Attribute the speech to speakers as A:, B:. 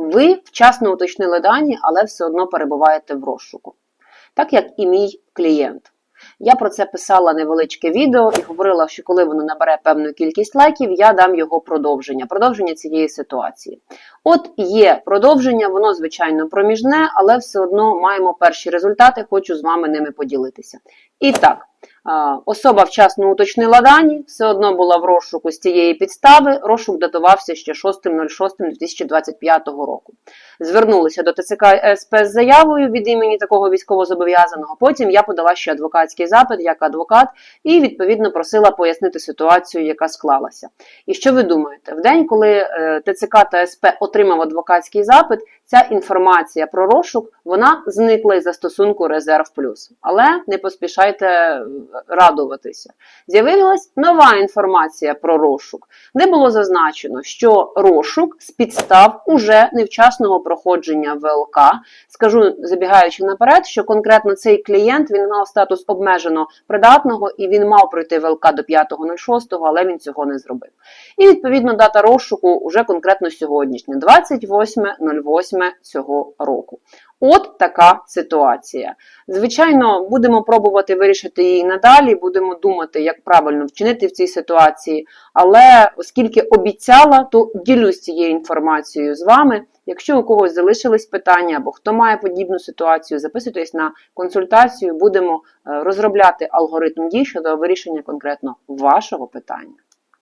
A: Ви вчасно уточнили дані, але все одно перебуваєте в розшуку. Так як і мій клієнт. Я про це писала невеличке відео і говорила, що коли воно набере певну кількість лайків, я дам його продовження, продовження цієї ситуації. От є продовження, воно звичайно проміжне, але все одно маємо перші результати, хочу з вами ними поділитися. І так, особа вчасно уточнила дані, все одно була в розшуку з цієї підстави. Розшук датувався ще 6.06.2025 року. Звернулися до ТЦК СП з заявою від імені такого військовозобов'язаного. Потім я подала ще адвокатський запит як адвокат і відповідно просила пояснити ситуацію, яка склалася. І що ви думаєте? В день, коли е, ТЦК та СП отримав адвокатський запит, ця інформація про розшук вона зникла із застосунку Резерв Плюс. Але не поспішайте радуватися. З'явилась нова інформація про розшук, де було зазначено, що розшук з підстав уже невчасного проходження ВЛК. Скажу, забігаючи наперед, що конкретно цей клієнт він мав статус обмежено придатного і він мав пройти ВЛК до 5.06, але він цього не зробив. І відповідно дата розшуку вже конкретно сьогоднішня, 28.08 цього року. От така ситуація. Звичайно, будемо пробувати вирішити її надалі, будемо думати, як правильно вчинити в цій ситуації. Але оскільки обіцяла, то ділюсь цією інформацією з вами. Якщо у когось залишились питання або хто має подібну ситуацію, записуйтесь на консультацію, будемо е, розробляти алгоритм дій щодо вирішення конкретно вашого питання.